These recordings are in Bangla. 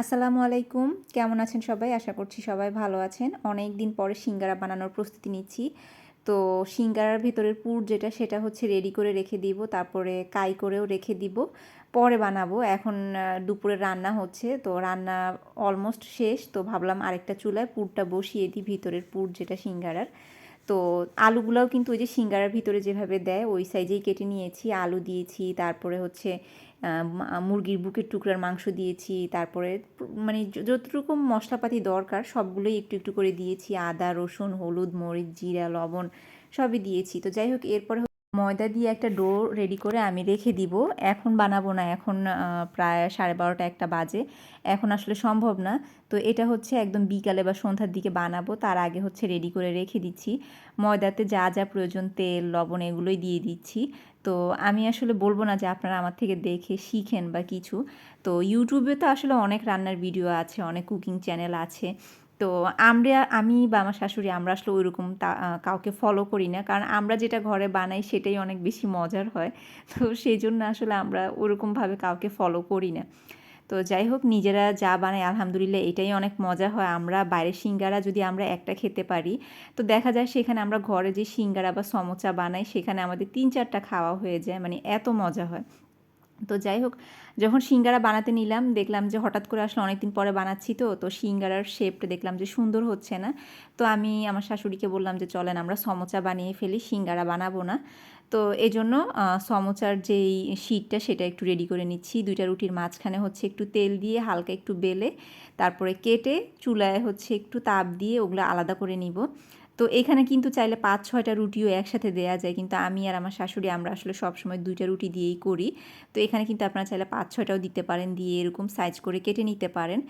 আসসালামু আলাইকুম। কেমন আছেন সবাই? আশা করছি সবাই ভালো আছেন। অনেক দিন পরে সিঙ্গারা বানানোর প্রস্তুতি নিচ্ছি। তো সিঙ্গারার ভেতরের পুর যেটা, সেটা হচ্ছে রেডি করে রেখে দিব, তারপরে কাই করেও রেখে দিব। পরে বানাবো। এখন দুপুরে রান্না হচ্ছে, তো রান্না অলমোস্ট শেষ। তো ভাবলাম আরেকটা চুলায় পুরটা বসিয়ে দিই ভিতরের পুর যেটা সিঙ্গারার। তো আলুগুলাও কিন্তু ওই যে সিঙ্গারার ভিতরে যেভাবে দেয়, ওই সাইজেই কেটে নিয়েছি। আলু দিয়েছি, তারপরে হচ্ছে মুরগির বুকের টুকরার মাংস দিয়েছি, তারপরে মানে যতটুকু মশলাপাতি দরকার সবগুলোই একটু একটু করে দিয়েছি, আদা, রসুন, হলুদ, মরিচ, জিরা, লবণ সবই দিয়েছি। তো যাই হোক, এরপরে ময়দা দিয়ে একটা ডো রেডি করে আমি রেখে দিব। এখন বানাবো না, এখন প্রায় সাড়ে বারোটা একটা বাজে। এখন আসলে সম্ভব না। তো এটা হচ্ছে একদম বিকালে বা সন্ধ্যার দিকে বানাবো। তার আগে হচ্ছে রেডি করে রেখে দিচ্ছি। ময়দাতে যা যা প্রয়োজন, তেল, লবণ এগুলোই দিয়ে দিচ্ছি। তো আমি আসলে বলব না যে আপনারা আমার থেকে দেখে শিখেন বা কিছু। তো ইউটিউবে তো আসলে অনেক রান্নার ভিডিও আছে, অনেক কুকিং চ্যানেল আছে। তো আমরা, আমি বা আমার শাশুড়ি আমরা আসলে ওইরকম কাউকে ফলো করি না। কারণ আমরা যেটা ঘরে বানাই সেটাই অনেক বেশি মজার হয়। তো সেই জন্য আসলে আমরা ওরকমভাবে কাউকে ফলো করি না। তো যাই হোক, নিজেরা যা বানাই আলহামদুলিল্লাহ এটাই অনেক মজা হয়। আমরা বাইরের সিঙ্গারা যদি আমরা একটা খেতে পারি, তো দেখা যায় সেখানে আমরা ঘরে যে সিঙ্গারা বা সমোচা বানাই, সেখানে আমাদের তিন চারটা খাওয়া হয়ে যায়। মানে এত মজা হয়। তো যাই হোক, যখন সিঙ্গারা বানাতে নিলাম, দেখলাম যে হঠাৎ করে আসলে অনেকদিন পরে বানাচ্ছি তো তো সিঙ্গারার শেপটা দেখলাম যে সুন্দর হচ্ছে না। তো আমি আমার শাশুড়িকে বললাম যে চলেন আমরা সমোচা বানিয়ে ফেলি, সিঙ্গারা বানাবো না। তো এই জন্য সমোচার যেই শীটটা সেটা একটু রেডি করে নিচ্ছি। দুইটা রুটির মাঝখানে হচ্ছে একটু তেল দিয়ে হালকা একটু বেলে, তারপরে কেটে চুলায় হচ্ছে একটু তাপ দিয়ে ওগুলো আলাদা করে নিব। তো এখানে কিন্তু চাইলে পাঁচ, ছয়টা রুটিও একসাথে দেওয়া যায়। কিন্তু আমি আর আমার শাশুড়ি আমরা আসলে সবসময় দুইটা রুটি দিয়েই করি। তো এখানে কিন্তু আপনারা চাইলে পাঁচ, ছয়টাও দিতে পারেন, দিয়ে এরকম সাইজ করে কেটে নিতে পারেন।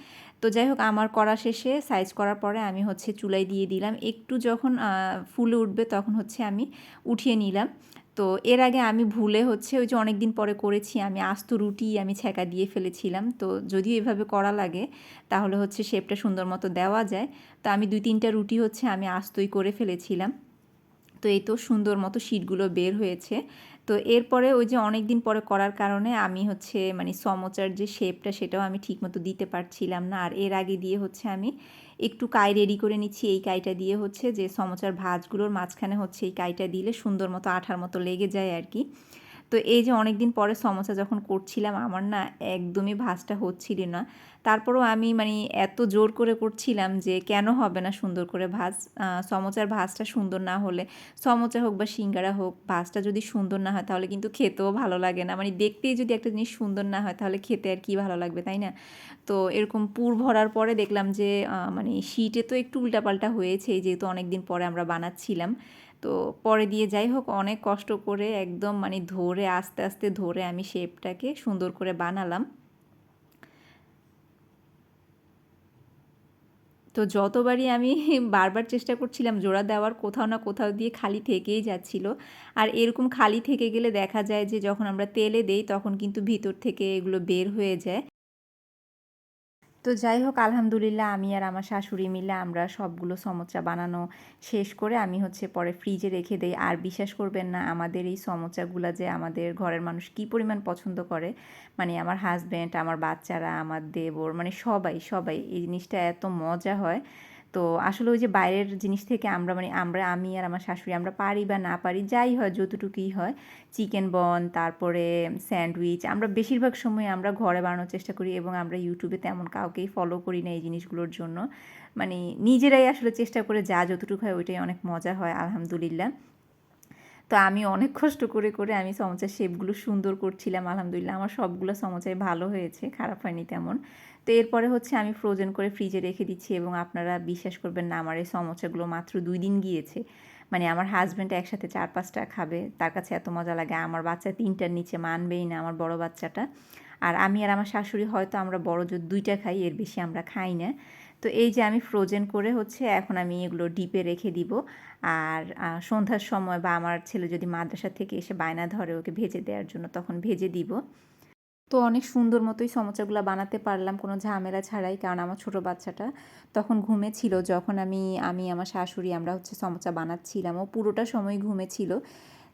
তো যাই হোক, আমার করা শেষে সাইজ করার পরে আমি হচ্ছে চুলাই দিয়ে দিলাম। একটু যখন ফুলে উঠবে তখন হচ্ছে আমি উঠিয়ে নিলাম। তো এর আগে আমি ভুলে হচ্ছে ওই যে অনেক দিন পরে করেছি, আমি আস্ত রুটি আমি ছ্যাঁকা দিয়ে ফেলেছিলাম। তো যদিও এভাবে করা লাগে, তাহলে হচ্ছে শেপটা সুন্দর মতো দেওয়া যায়। তো আমি দুই তিনটা রুটি হচ্ছে আমি আস্তই করে ফেলেছিলাম। তো এই তো সুন্দর মতো শিটগুলো বের হয়েছে। তো এরপরে ওই যে অনেক দিন পরে করার কারণে আমি হচ্ছে মানে সমোচার যে শেপটা, সেটাও আমি ঠিকমতো দিতে পারছিলাম না। আর এর আগে দিয়ে হচ্ছে আমি একটু কাই রেডি করে নিচ্ছি, এই কাইটা দিয়ে হচ্ছে যে সমচার ভাজগুলোর মাঝখানে হচ্ছে এই কাইটা দিলে সুন্দর মতো আঠার মতো লেগে যায় আর কি। তো এই যে অনেক দিন পরে সমোসা যখন করছিলাম, আমার না একদমই ভাজটা হচ্ছিল না। তারপরও আমি মানে এত জোর করে করছিলাম যে কেন হবে না সুন্দর করে ভাজ সমোচার ভাজটা সুন্দর না হলে। সমোচা হোক বা সিঙ্গারা হোক, ভাজটা যদি সুন্দর না হয় তাহলে কিন্তু খেতেও ভালো লাগে না। মানে দেখতেই যদি একটা জিনিস সুন্দর না হয় তাহলে খেতে আর কি ভালো লাগবে, তাই না? তো এরকম পুর ভরার পরে দেখলাম যে মানে শীটে তো একটু উল্টাপাল্টা হয়েছে যেহেতু অনেক দিন পরে আমরা বানাচ্ছিলাম। তো পরে দিয়ে যাই হোক, অনেক কষ্ট করে একদম মানে ধরে, আস্তে আস্তে ধরে আমি শেপটাকে সুন্দর করে বানালাম। তো যতবারই আমি বারবার চেষ্টা করছিলাম জোড়া দেওয়ার, কোথাও না কোথাও দিয়ে খালি থেকেই যাচ্ছিল। আর এরকম খালি থেকে গেলে দেখা যায় যে যখন আমরা তেলে দেই তখন কিন্তু ভিতর থেকে এগুলো বের হয়ে যায়। তো যাই হোক, আলহামদুলিল্লাহ আমি আর আমার শাশুড়ি মিলে আমরা সবগুলো সমোচা বানানো শেষ করে আমি হচ্ছে পরে ফ্রিজে রেখে দেই। আর বিশ্বাস করবেন না, আমাদের এই সমোচাগুলো যে আমাদের ঘরের মানুষ কি পরিমাণ পছন্দ করে মানে আমার হাজব্যান্ড আমার বাচ্চারা, আমার দেবর মানে সবাই সবাই এই জিনিসটা এত মজা হয়। তো আসলে ওই যে বাইরের জিনিস থেকে আমরা মানে আমরা, আমি আর আমার শাশুড়ি আমরা পারি বা না পারি, যাই হয় যতটুকুই হয়। চিকেন বন, তারপরে স্যান্ডউইচ, আমরা বেশিরভাগ সময় আমরা ঘরে বানানোর চেষ্টা করি এবং আমরা ইউটিউবে তেমন কাউকেই ফলো করি না এই জিনিসগুলোর জন্য। মানে নিজেরাই আসলে চেষ্টা করে যা যতটুকু হয় ওইটাই অনেক মজা হয়, আলহামদুলিল্লাহ। তো আমি অনেক কষ্ট করে করে আমি সমোচার শেপগুলো সুন্দর করছিলাম, আলহামদুলিল্লাহ। আমার সবগুলো সমোচাই ভালো হয়েছে, খারাপ হয়নি তেমন। তো এরপরে হচ্ছে আমি ফ্রোজেন করে ফ্রিজে রেখে দিচ্ছি এবং আপনারা বিশ্বাস করবেন না, আমার এই সমোচাগুলো মাত্র দুই দিন গিয়েছে। মানে আমার হাজব্যান্ড একসাথে চার পাঁচটা খাবে, তার কাছে এত মজা লাগে। আমার বাচ্চা তিনটার নিচে মানবেই না, আমার বড় বাচ্চাটা। আর আমি আর আমার শাশুড়ি হয়তো আমরা বড় জোর দুইটা খাই, এর বেশি আমরা খাই না। তো এই যে আমি ফ্রোজেন করে হচ্ছে এখন আমি এগুলো ডিপে রেখে দিব। আর সন্ধ্যার সময় বা আমার ছেলে যদি মাদ্রাসা থেকে এসে বায়না ধরে ওকে ভেজে দেওয়ার জন্য তখন ভেজে দিব। তো অনেক সুন্দর মতোই সমোচাগুলো বানাতে পারলাম, কোনো ঝামেলা ছাড়াই, কারণ আমার ছোট বাচ্চাটা তখন ঘুমেছিল। যখন আমি আমি, আমার শাশুড়ি আমরা হচ্ছে সমোচা বানাচ্ছিলাম, ও পুরোটা সময় ঘুমেছিল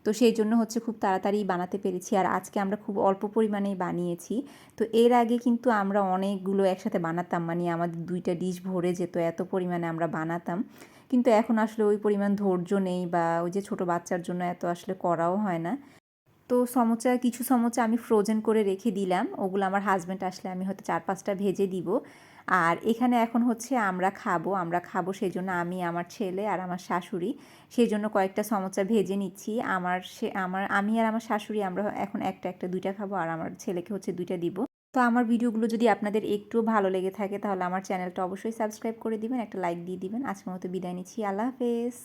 তো সেই জন্য হচ্ছে খুব তাড়াতাড়ি বানাতে পেরেছি। আর আজকে আমরা খুব অল্প পরিমাণেই বানিয়েছি। তো এর আগে কিন্তু আমরা অনেকগুলো একসাথে বানাতাম। মানে আমাদের দুইটা ডিশ ভরে যেত, এত পরিমাণে আমরা বানাতাম। কিন্তু এখন আসলে ওই পরিমাণ ধৈর্য নেই বা ওই যে ছোট বাচ্চার জন্য এত আসলে করাও হয় না। তো সমোচা, কিছু সমোচা আমি ফ্রোজেন করে রেখে দিলাম। ওগুলো আমার হাজব্যান্ড আসলে আমি হয়তো চার পাঁচটা ভেজে দিব। আর এখানে এখন হচ্ছে আমরা খাব আমরা খাব সেই জন্য আমি, আমার ছেলে আর আমার শাশুড়ি। সেই জন্য কয়েকটা সমোচা ভেজে নিচ্ছি। আমার সে, আমার, আমি আর আমার শাশুড়ি আমরা এখন একটা একটা, দুইটা খাব আর আমার ছেলেকে হচ্ছে দুইটা দিব। তো আমার ভিডিওগুলো যদি আপনাদের একটু ভালো লেগে থাকে তাহলে আমার চ্যানেলটা অবশ্যই সাবস্ক্রাইব করে দিবেন, একটা লাইক দিয়ে দিবেন। আজকের মতো বিদায় নিচ্ছি। আল্লাহ হাফেজ।